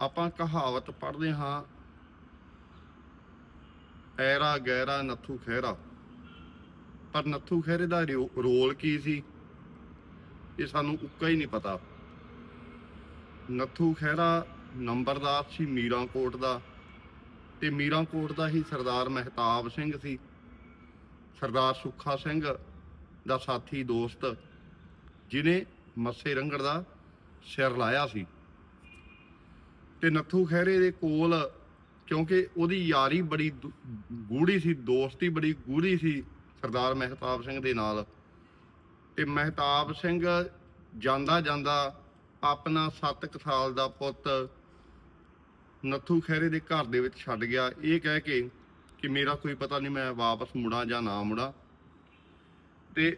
ਆਪਾਂ ਕਹਾਵਤ ਪੜ੍ਹਦੇ ਹਾਂ ਐਰਾ ਗੈਰਾ ਨੱਥੂ ਖਹਿਰਾ ਪਰ ਨੱਥੂ ਖਹਿਰੇ ਦਾ ਰਿਓ- ਰੋਲ ਕੀ ਸੀ? ਇਹ ਸਾਨੂੰ ਉੱਕਾ ਹੀ ਨਹੀਂ ਪਤਾ। ਨੱਥੂ ਖਹਿਰਾ ਨੰਬਰਦਾਰ ਸੀ ਮੀਰਾਂਕੋਟ ਦਾ ਤੇ ਮੀਰਾਂਕੋਟ ਦਾ ਹੀ ਸਰਦਾਰ ਮਹਿਤਾਬ ਸਿੰਘ ਸੀ। ਸਰਦਾਰ ਸੁੱਖਾ ਸਿੰਘ ਦਾ ਸਾਥੀ ਦੋਸਤ ਜਿਨੇ ਮੱਸੇ ਰੰਗੜ ਦਾ ਸਿਰ ਲਾਇਆ ਸੀ। ਤੇ ਨੱਥੂ ਖਹਿਰੇ ਦੇ ਕੋਲ, ਕਿਉਂਕਿ ਉਹਦੀ ਯਾਰੀ ਬੜੀ ਦੁ- ਗੂੜੀ ਸੀ, ਦੋਸਤੀ ਬੜੀ ਗੂੜੀ ਸੀ ਸਰਦਾਰ ਮਹਿਤਾਬ ਸਿੰਘ ਦੇ ਨਾਲ। ਤੇ ਮਹਿਤਾਬ ਸਿੰਘ ਜਾਂਦਾ ਜਾਂਦਾ ਆਪਣਾ 7 ਸਾਲ ਦਾ ਪੁੱਤ ਨੱਥੂ ਖਹਿਰੇ ਦੇ ਘਰ ਦੇ ਵਿੱਚ ਛੱਡ ਗਿਆ। ਇਹ ਕਹਿ ਕੇ ਕਿ ਮੇਰਾ ਕੋਈ ਪਤਾ ਨਹੀਂ ਮੈਂ ਵਾਪਸ ਮੁੜਾਂ ਜਾਂ ਨਾ ਮੁੜਾਂ। ਤੇ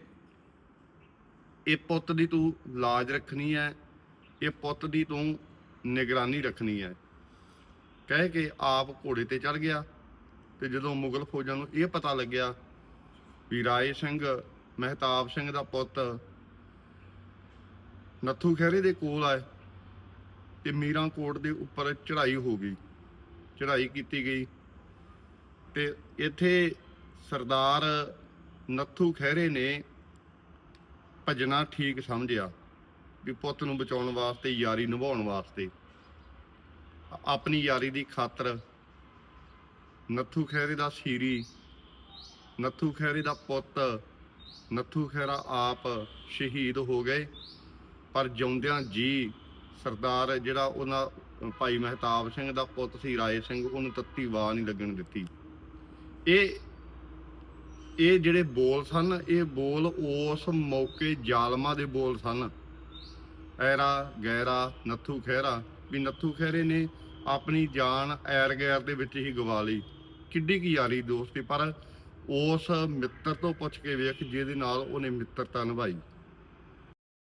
ਇਹ ਪੁੱਤ ਦੀ ਤੂੰ ਲਾਜ ਰੱਖਣੀ ਹੈ, ਇਹ ਪੁੱਤ ਦੀ ਤੂੰ ਨਿਗਰਾਨੀ ਰੱਖਣੀ ਹੈ। ਕਹਿ ਕੇ ਆਪ ਘੋੜੇ ਤੇ ਚੜ ਗਿਆ ਤੇ ਜਦੋਂ ਮੁਗਲ ਫੌਜਾਂ ਨੂੰ ਇਹ ਪਤਾ ਲੱਗਿਆ ਵੀ ਰਾਏ ਸਿੰਘ ਮਹਿਤਾਬ ਸਿੰਘ ਦਾ ਪੁੱਤ ਨੱਥੂ ਖਹਿਰੇ ਦੇ ਕੋਲ ਆਏ ਤੇ ਮੀਰਾਂਕੋਟ ਦੇ ਉੱਪਰ ਚੜ੍ਹਾਈ ਹੋ ਗਈ। ਚੜ੍ਹਾਈ ਕੀਤੀ ਗਈ ਤੇ ਇੱਥੇ ਸਰਦਾਰ ਨੱਥੂ ਖਹਿਰੇ ਨੇ ਭੱਜਣਾ ਠੀਕ ਸਮਝਿਆ ਵੀ ਪੁੱਤ ਨੂੰ ਬਚਾਉਣ ਵਾਸਤੇ, ਯਾਰੀ ਨਿਭਾਉਣ ਵਾਸਤੇ। ਆਪਣੀ ਯਾਰੀ ਦੀ ਖਾਤਰ। ਨੱਥੂ ਖਹਿਰੇ ਦਾ ਸੀਰੀ, ਨੱਥੂ ਖਹਿਰੇ ਦਾ ਪੁੱਤ, ਨੱਥੂ ਖਹਿਰਾ ਆਪ ਸ਼ਹੀਦ ਹੋ ਗਏ। ਪਰ ਜਿਉਂਦਿਆਂ ਜੀ ਸਰਦਾਰ ਜਿਹੜਾ ਉਹਨਾਂ, ਭਾਈ ਮਹਿਤਾਬ ਸਿੰਘ ਦਾ ਪੁੱਤ ਸੀ, ਰਾਏ ਸਿੰਘ, ਉਹਨੂੰ ਤੱਤੀ ਵਾਹ ਨਹੀਂ ਲੱਗਣ ਦਿੱਤੀ। ਇਹ ਇਹ ਜਿਹੜੇ ਬੋਲ ਸਨ, ਇਹ ਬੋਲ ਉਸ ਮੌਕੇ ਜ਼ਾਲਮਾਂ ਦੇ ਬੋਲ ਸਨ। ਐਰਾ, ਗੈਰਾ, ਨੱਥੂ ਖਹਿਰਾ। ਵੀ ਨੱਥੂ ਖਹਿਰੇ ਨੇ ਆਪਣੀ ਜਾਨ ਐਰ ਗੈਰ ਦੇ ਵਿੱਚ ਹੀ ਗਵਾ ਲਈ। ਕਿੱਡੀ ਕੀ ਯਾਰੀ ਦੋਸਤੀ ਪਰ ਉਸ ਮਿੱਤਰ ਤੋਂ ਪੁੱਛ ਕੇ ਵੇਖ ਜਿਹਦੇ ਨਾਲ ਉਹਨੇ ਮਿੱਤਰਤਾ ਨਿਭਾਈ।